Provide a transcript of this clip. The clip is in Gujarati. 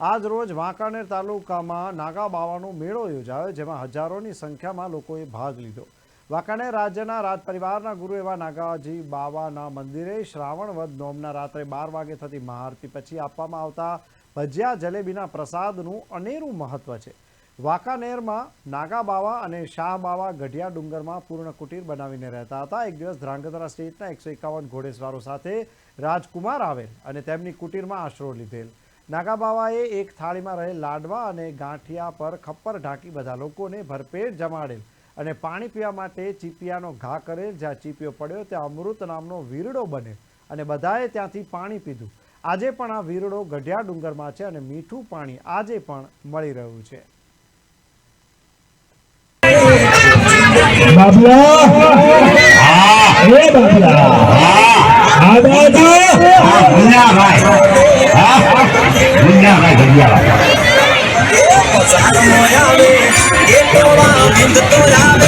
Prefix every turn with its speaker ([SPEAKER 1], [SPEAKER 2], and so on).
[SPEAKER 1] આજ રોજ વાંકાનેર તાલુકામાં નાગા બાવાનો મેળો યોજાયો, જેમાં હજારોની સંખ્યામાં લોકોએ ભાગ લીધો. વાંકાનેર રાજ્યના રાજ પરિવારના ગુરુ એવા નાગાજી બાવાના મંદિરે શ્રાવણ વદ નોમના રાત્રે બાર વાગે થતી મહાઆરતી પછી આપવામાં આવતા ભજીયા જલેબીના પ્રસાદનું અનેરું મહત્વ છે. વાંકાનેરમાં નાગા બાવા અને શાહ બાવા ગઢિયા ડુંગરમાં પૂર્ણ કુટીર બનાવીને રહેતા હતા. એક દિવસ ધ્રાંગધ્રા સ્ટેટના એકસો એકાવન ઘોડેસવારો સાથે રાજકુમાર આવેલ અને તેમની કુટીરમાં આશરો લીધેલ. નાગા બાવાએ એક થાળીમાં રહેલ લાડવા અને ગાંઠિયા પર ખપ્પર ઢાંકી બધા લોકોને ભરપેટ જમાડેલ અને પાણી પીવા માટે ચીપિયાનો ઘા કરેલ. જ્યાં ચીપિયો પડ્યો ત્યાં અમૃત નામનો વીરડો બને અને બધાએ ત્યાંથી પાણી પીધું. આજે પણ આ વીરડો ગઢિયા ડુંગરમાં છે અને મીઠું પાણી આજે પણ મળી રહ્યું છે.
[SPEAKER 2] બાબલા! એ બાબલા! આ Hãy
[SPEAKER 3] subscribe cho kênh Ghiền Mì Gõ Để không bỏ lỡ